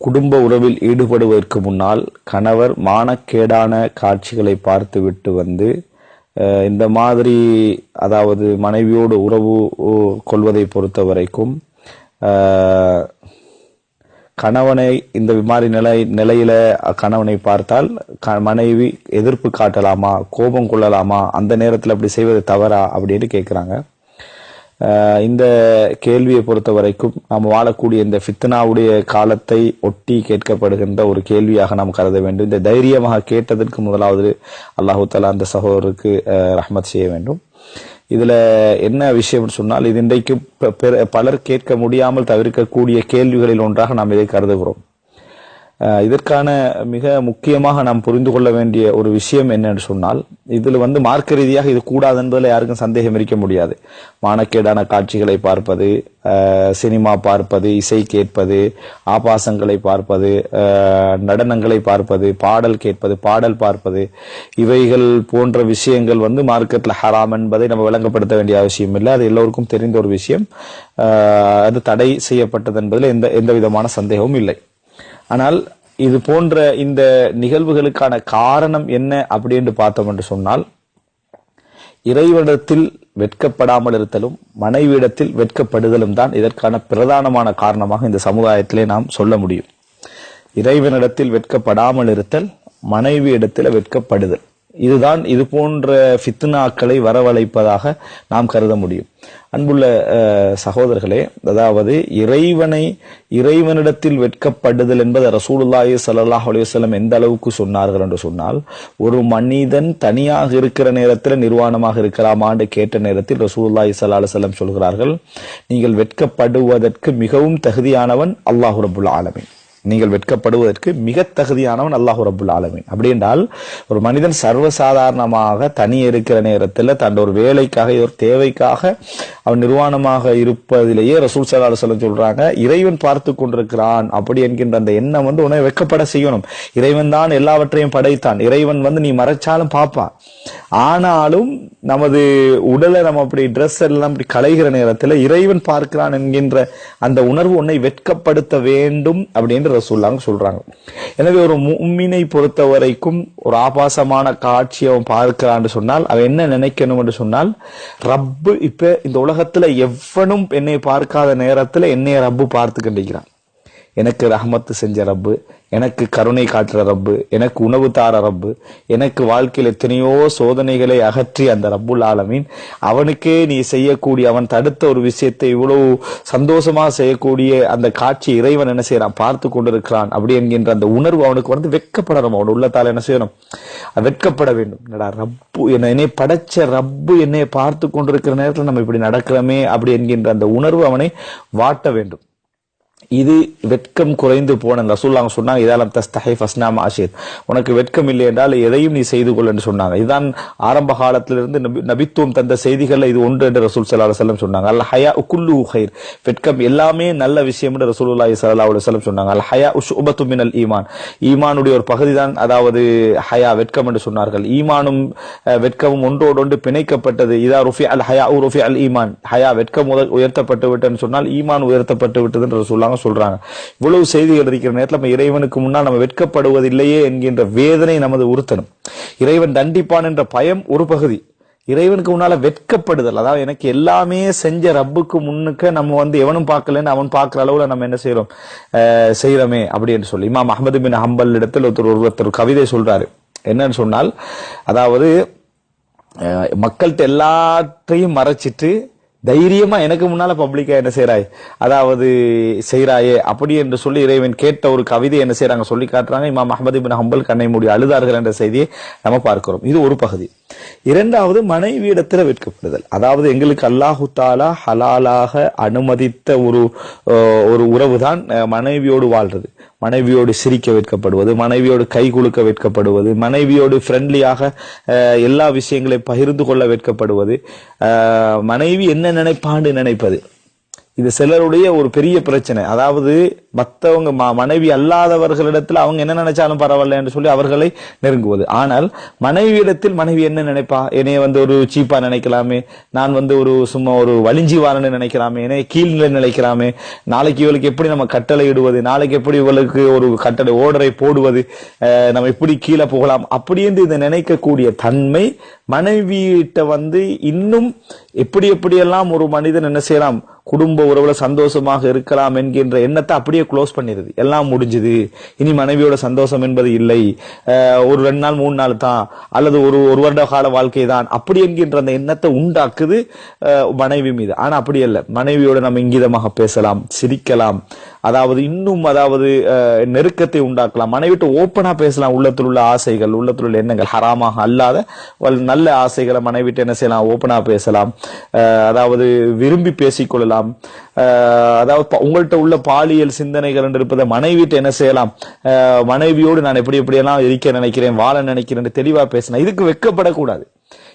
குடும்ப உறவில் ஈடுபடுவதற்கு முன்னால் கணவர் மானக்கேடான காட்சிகளை பார்த்துவிட்டு வந்து இந்த மாதிரி அதாவது மனைவியோடு உறவு கொள்வதை பொறுத்த வரைக்கும் கணவனை இந்த மாதிரி நிலை நிலையில கணவனை பார்த்தால் க- மனைவி எதிர்ப்பு காட்டலாமா கோபம் கொள்ளலாமா அந்த நேரத்தில் அப்படி செய்வது தவறா அப்படின்னு கேட்குறாங்க இந்த கேள்வியை பொறுத்த வரைக்கும் நாம் வாழக்கூடிய இந்த ஃபித்னாவுடைய காலத்தை ஒட்டி கேட்கப்படுகின்ற ஒரு கேள்வியாக நாம் கருத வேண்டும். இந்த தைரியமாக கேட்டதற்கு முதலாவது அல்லாஹு தலா அந்த சகோதரருக்கு ரஹமத் ரஹ்மத் செய்ய வேண்டும். இதில் என்ன விஷயம்னு சொன்னால் இது இன்றைக்கு பிற- பலர் கேட்க முடியாமல் தவிர்க்கக்கூடிய கேள்விகளில் ஒன்றாக நாம் இதை கருதுகிறோம். இதற்கான மிக முக்கியமாக நாம் புரிந்து கொள்ள வேண்டிய ஒரு விஷயம் என்னன்னு சொன்னால் இதில் வந்து மார்க்க ரீதியாக இது கூடாது என்பதில் யாருக்கும் சந்தேகம் இருக்க முடியாது. மானக்கேடான காட்சிகளை பார்ப்பது சினிமா பார்ப்பது இசை கேட்பது ஆபாசங்களை பார்ப்பது நடனங்களை பார்ப்பது பாடல் கேட்பது பாடல் பார்ப்பது இவைகள் போன்ற விஷயங்கள் வந்து மார்க்கெட்டில் ஹராம் என்பதை நம்ம விளங்கப்படுத்த வேண்டிய அவசியம் இல்லை. அது எல்லோருக்கும் தெரிந்த ஒரு விஷயம். அது தடை செய்யப்பட்டது என்பதில் எந்த எந்த விதமான சந்தேகமும் இல்லை. ஆனால் இது போன்ற இந்த நிகழ்வுகளுக்கான காரணம் என்ன அப்படின்னு பார்த்தோம் என்று சொன்னால் இறைவனிடத்தில் வெட்கப்படாமல் இருத்தலும் மனைவியிடத்தில் வெட்கப்படுதலும் தான் இதற்கான பிரதானமான காரணமாக இந்த சமுதாயத்திலே நாம் சொல்ல முடியும். இறைவனிடத்தில் வெட்கப்படாமல் இருத்தல் மனைவியிடத்தில் வெட்கப்படுதல். இதுதான் இது போன்ற ஃபித்னாக்களை வரவழைப்பதாக நாம் கருத முடியும். அன்புள்ள சகோதரர்களே அதாவது இறைவனை இறைவனிடத்தில் வெட்கப்படுதல் என்பது ரசூலுல்லாஹி சல்லாஹ் அலுவலம் எந்த அளவுக்கு சொன்னார்கள் என்று சொன்னால் ஒரு மனிதன் தனியாக இருக்கிற நேரத்தில் நிர்வாணமாக இருக்கலாமான்னு கேட்ட நேரத்தில் ரசூலுல்லாஹி சல்லா அலுவலம் சொல்கிறார்கள் நீங்கள் வெட்கப்படுவதற்கு மிகவும் தகுதியானவன் அல்லாஹு ரப்புல் ஆலமின். நீங்கள் வெட்கப்படுவதற்கு மிக தகுதியானவன் அல்லாஹ் ரபுல் ஆலமின். அப்படி என்றால் ஒரு மனிதன் சர்வசாதாரணமாக தனி இருக்கிற நேரத்தில் தன் ஒரு வேலைக்காக ஒரு தேவைக்காக அவன் நிர்வாணமாக இருப்பதிலேயே ரசூல் சல்லா சொல்ல சொல்றாங்க இறைவன் பார்த்து கொண்டிருக்கிறான் அப்படி என்கின்ற அந்த எண்ணம் வந்து உன்னை வெட்கப்பட செய்யணும். இறைவன் தான் எல்லாவற்றையும் படைத்தான். இறைவன் வந்து நீ மறைச்சாலும் பார்ப்பான். ஆனாலும் நமது உடலை நம்ம அப்படி ட்ரெஸ் எல்லாம் அப்படி களைகிற நேரத்தில் இறைவன் பார்க்கிறான் என்கின்ற அந்த உணர்வு உன்னை வெட்கப்படுத்த வேண்டும் அப்படின்ற ரசூல்லாங்க சொல்றாங்க. எனவே ஒரு மும்மினை பொறுத்த வரைக்கும் ஒரு ஆபாசமான காட்சி அவன் பார்க்கிறான்னு சொன்னால் அவன் என்ன நினைக்கணும் என்று சொன்னால் ரப்பு இப்ப இந்த உலகத்துல எவனும் என்னை பார்க்காத நேரத்துல என்னைய ரப்பு பார்த்து கண்டிக்கிறான் எனக்கு ரஹமத்து செஞ்ச ரப்பு எனக்கு கருணை காட்டுற ரப்பு எனக்கு உணவு தார ரப்பு எனக்கு வாழ்க்கையில் எத்தனையோ சோதனைகளை அகற்றி அந்த ரப்புல் ஆலமீன். அவனுக்கே நீ செய்யக்கூடிய அவன் தடுத்த ஒரு விஷயத்தை இவ்வளவு சந்தோஷமாக செய்யக்கூடிய அந்த காட்சி இறைவன் என்ன செய்யறான்? பார்த்து கொண்டிருக்கிறான் அப்படி என்கின்ற அந்த உணர்வு அவனுக்கு வந்து வெக்கப்படணும். அவன் உள்ளத்தால் என்ன செய்யணும்? வெட்கப்பட வேண்டும். என்னடா ரப்பு என்னை என்னை படைச்ச ரப்பு என்னை பார்த்து கொண்டிருக்கிற நேரத்தில் நம்ம இப்படி நடக்கிறோமே அப்படி என்கின்ற அந்த உணர்வு அவனை வாட்ட வேண்டும். இது வெட்கம் குறைந்து போன ரசூல்லாங்க சொன்னாங்க இதெல்லாம் தஸ்தஹை ஃபஸ்னாம் ஆஷித் உனக்கு வெட்கம் இல்லை என்றால் எதையும் நீ செய்து கொள் என்று சொன்னாங்க. இதுதான் ஆரம்ப காலத்திலிருந்து நபித்துவம் தந்த செய்திகள் இது ஒன்று என்று ரசூல் சல்லா அலுவலம் சொன்னாங்க. அல் ஹயா உக்குல்லு ஹைர். வெட்கம் எல்லாமே நல்ல விஷயம் என்று ரசூலுல்லாஹி சல்லா அலைஹி சொன்னாங்க. அல் ஹயா உஷுபத்து மினல் ஈமான். ஈமானுடைய ஒரு பகுதி தான் அதாவது ஹயா வெட்கம் என்று சொன்னார்கள். ஈமானும் வெட்கமும் ஒன்றோடு ஒன்று பிணைக்கப்பட்டது. இதா ருஃபி அல் ஹயா உ ருஃபி அல் ஈமான். ஹயா வெட்கம் உயர்த்தப்பட்டு விட்டன்னு சொன்னால் ஈமான் உயர்த்தப்பட்டு விட்டது என்று சொல்லாங்க சொல்றாங்க. இவ்வளவு செய்திகள் இருக்கிற நேரத்தில் நம்ம இறைவனுக்கு முன்னால் நம்ம வெட்கப்படுவதில்லையே என்கின்ற வேதனை நமது உறுத்தணும். இறைவன் தண்டிப்பான் என்ற பயம் ஒரு பகுதி. இறைவனுக்கு முன்னால வெட்கப்படுதல். அதாவது எனக்கு எல்லாமே செஞ்ச ரப்புக்கு முன்னுக்க நம்ம வந்து எவனும் பார்க்கலன்னு அவன் பார்க்குற அளவுல நம்ம என்ன செய்யறோம் செய்யறோமே அப்படின்னு சொல்லி. இமாம் அஹமது பின் ஹம்பல் இடத்தில் ஒருத்தர் ஒருத்தர் கவிதை சொல்றாரு. என்னன்னு சொன்னால் அதாவது மக்கள்கிட்ட எல்லாத்தையும் மறைச்சிட்டு தைரியமா எனக்கு முன்னால பப்ளிக்கா என்ன செய்யறாய் அதாவது செய்யறாயே அப்படி என்று சொல்லி இறைவன் கேட்ட ஒரு கவிதை என்ன செய்யறாங்க சொல்லி காட்டுறாங்க. இமாம் அஹமது பின் ஹம்பல் கண்ணை மூடி அழுதார்கள் என்ற செய்தியை நம்ம பார்க்கிறோம். இது ஒரு பகுதி. இரண்டாவது மனைவியிடத்தில் வெட்கப்படுதல். அதாவது எங்களுக்கு அல்லாஹு தாலா ஹலாலாக அனுமதித்த ஒரு ஒரு உறவு தான் மனைவியோடு வாழ்றது. மனைவியோடு சிரிக்க வைக்கப்படுவது மனைவியோடு கை குலுக்க வைக்கப்படுவது மனைவியோடு ஃப்ரெண்ட்லியாக எல்லா விஷயங்களையும் பகிர்ந்து கொள்ள வைக்கப்படுவது. மனைவி என்ன நினைப்பான்னு நினைப்பது. இது சிலருடைய ஒரு பெரிய பிரச்சனை. அதாவது மற்றவங்க மனைவி அல்லாதவர்களிடத்தில் அவங்க என்ன நினைச்சாலும் பரவாயில்ல என்று சொல்லி அவர்களை நெருங்குவது. ஆனால் மனைவியிடத்தில் மனைவி என்ன நினைப்பா? என்னைய வந்து ஒரு சீப்பா நினைக்கலாமே. நான் வந்து ஒரு சும்மா ஒரு வலிஞ்சிவாரன்னு நினைக்கலாமே. என்னைய கீழ்நிலை நினைக்கலாமே. நாளைக்கு இவளுக்கு எப்படி நம்ம கட்டளை இடுவது? நாளைக்கு எப்படி இவளுக்கு ஒரு கட்டளை ஓடரை போடுவது? நம்ம எப்படி கீழே போகலாம்? அப்படின்னு இதை நினைக்கக்கூடிய தன்மை மனைவியிட்ட வந்து இன்னும் எப்படி எப்படியெல்லாம் ஒரு மனிதன் என்ன செய்யலாம்? குடும்ப உறவுல சந்தோஷமாக இருக்கலாம் என்கின்ற எண்ணத்தை அப்படியே க்ளோஸ் பண்ணிடுது எல்லாம் முடிஞ்சுது. இனி மனைவியோட சந்தோஷம் என்பது இல்லை. ஒரு ரெண்டு நாள் மூணு நாள் தான். அல்லது ஒரு ஒரு வருட கால வாழ்க்கை தான். அப்படி என்கின்ற அந்த எண்ணத்தை உண்டாக்குது மனைவி மீது. ஆனா அப்படி அல்ல. மனைவியோட நம்ம இங்கிதமாக பேசலாம் சிரிக்கலாம். அதாவது இன்னும் அதாவது நெருக்கத்தை உண்டாக்கலாம். மனைவிட்டு ஓப்பனாக பேசலாம். உள்ளத்தில் உள்ள ஆசைகள் உள்ளத்தில் உள்ள எண்ணங்கள். ஹராமாக அல்லாத நல்ல ஆசைகளை மனைவிட்டு என்ன செய்யலாம்? ஓப்பனா பேசலாம். அதாவது விரும்பி பேசிக்கொள்ளலாம். அதாவது உங்கள்கிட்ட உள்ள பாலியல் சிந்தனைகள் என்று இருப்பதை மனைவிட்டு என்ன செய்யலாம்? மனைவியோடு நான் எப்படி எப்படியெல்லாம் இருக்க நினைக்கிறேன் வாழ நினைக்கிறேன் தெளிவாக பேசலாம் இதுக்கு வெட்கப்படக்கூடாது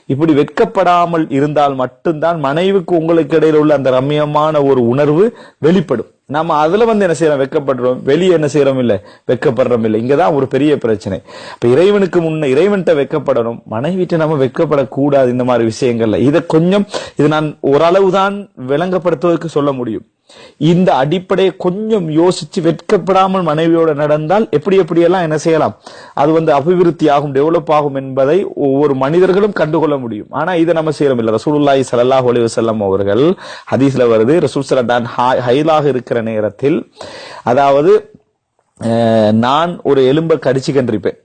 இப்படி வெட்கப்படாமல் இருந்தால் மட்டும்தான் மனைவிக்கு உங்களுக்கு இடையில உள்ள அந்த ரம்மியமான ஒரு உணர்வு வெளிப்படும். நம்ம அதுல வந்து என்ன செய்யறோம்? வெட்கப்படுறோம். வெளியே என்ன செய்யறோம்? இல்ல வெக்கப்படுறோம் இல்லை. இங்கதான் ஒரு பெரிய பிரச்சனை. இப்ப இறைவனுக்கு முன்ன இறைவன்கிட்ட வெட்கப்படணும். மனைவிட்ட நம்ம வெட்கப்படக்கூடாது இந்த மாதிரி விஷயங்கள்ல. இதை கொஞ்சம் இது நான் ஓரளவுதான் விளங்கப்படுத்துவதற்கு சொல்ல முடியும். இந்த அடிப்படையை கொஞ்சம் யோசிச்சு வெட்கப்படாமல் மனைவியோட நடந்தால் எப்படி எப்படியெல்லாம் என்ன செய்யலாம்? அது வந்து அபிவிருத்தி ஆகும் டெவலப் ஆகும் என்பதை ஒவ்வொரு மனிதர்களும் கண்டுகொள்ள முடியும். ஆனா இதை நம்ம செய்யறோம் இல்லை. ரசூலுல்லாஹி ஸல்லல்லாஹு அலைஹி அவர்கள் ஹதீஸ்ல வருது. ரசூல் ஸல்லல்லாஹு ஹைலாக இருக்கிற நேரத்தில் அதாவது அஹ், நான் ஒரு எலும்பை கடிச்சு கண்டிருப்பேன்.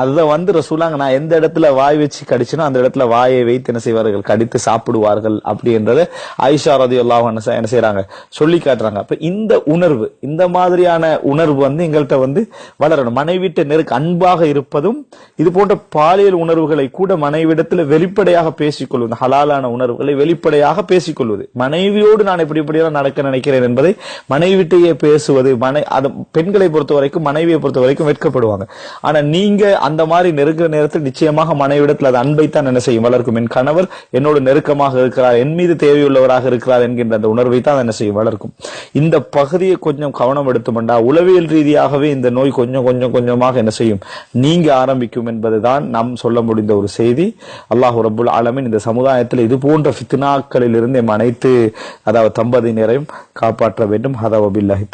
அதை வந்து ரசூலாங்க நான் எந்த இடத்துல வாய் வச்சு கடிச்சினோ அந்த இடத்துல வாயை வைத்து என்ன செய்வார்கள்? கடித்து சாப்பிடுவார்கள் அப்படின்றத ஐஷா ரதி என்ன செய்யறாங்க சொல்லி காட்டுறாங்க. அப்ப இந்த உணர்வு இந்த மாதிரியான உணர்வு வந்து எங்கள்கிட்ட வந்து வளரணும். மனைவிட்ட நெருக்கு அன்பாக இருப்பதும் இது போன்ற பாலியல் உணர்வுகளை கூட மனைவிடத்துல வெளிப்படையாக பேசிக்கொள்வது ஹலாலான உணர்வுகளை வெளிப்படையாக பேசிக்கொள்வது. மனைவியோடு நான் இப்படி இப்படியெல்லாம் நடக்க நினைக்கிறேன் என்பதை மனைவிட்டையே பேசுவது மனை அது பெண்களை பொறுத்த வரைக்கும் மனைவியை பொறுத்த வரைக்கும் வெட்கப்படுவாங்க. ஆனா நீங்க அந்த மாதிரி நெருங்குற நேரத்தில் நிச்சயமாக மனைவிடத்தில் அது அன்பை தான் என்ன செய்யும்? வளர்க்கும். என் கணவர் என்னோடு நெருக்கமாக இருக்கிறார் என் மீது தேவையுள்ளவராக இருக்கிறார் என்கின்ற அந்த உணர்வை தான் என்ன செய்யும்? வளர்க்கும். இந்த பகுதியை கொஞ்சம் கவனம் எடுத்துமண்டா உளவியல் ரீதியாகவே இந்த நோய் கொஞ்சம் கொஞ்சம் கொஞ்சமாக என்ன செய்யும்? நீங்க ஆரம்பிக்கும் என்பதுதான் நாம் சொல்ல முடிந்த ஒரு செய்தி. அல்லாஹ் ரபுல் ஆலமின் இந்த சமுதாயத்தில் இது போன்ற ஃபித்னாக்களில் இருந்து அனைத்து அதாவது தம்பதியினரையும் காப்பாற்ற வேண்டும். ஹதா வபில்லாஹி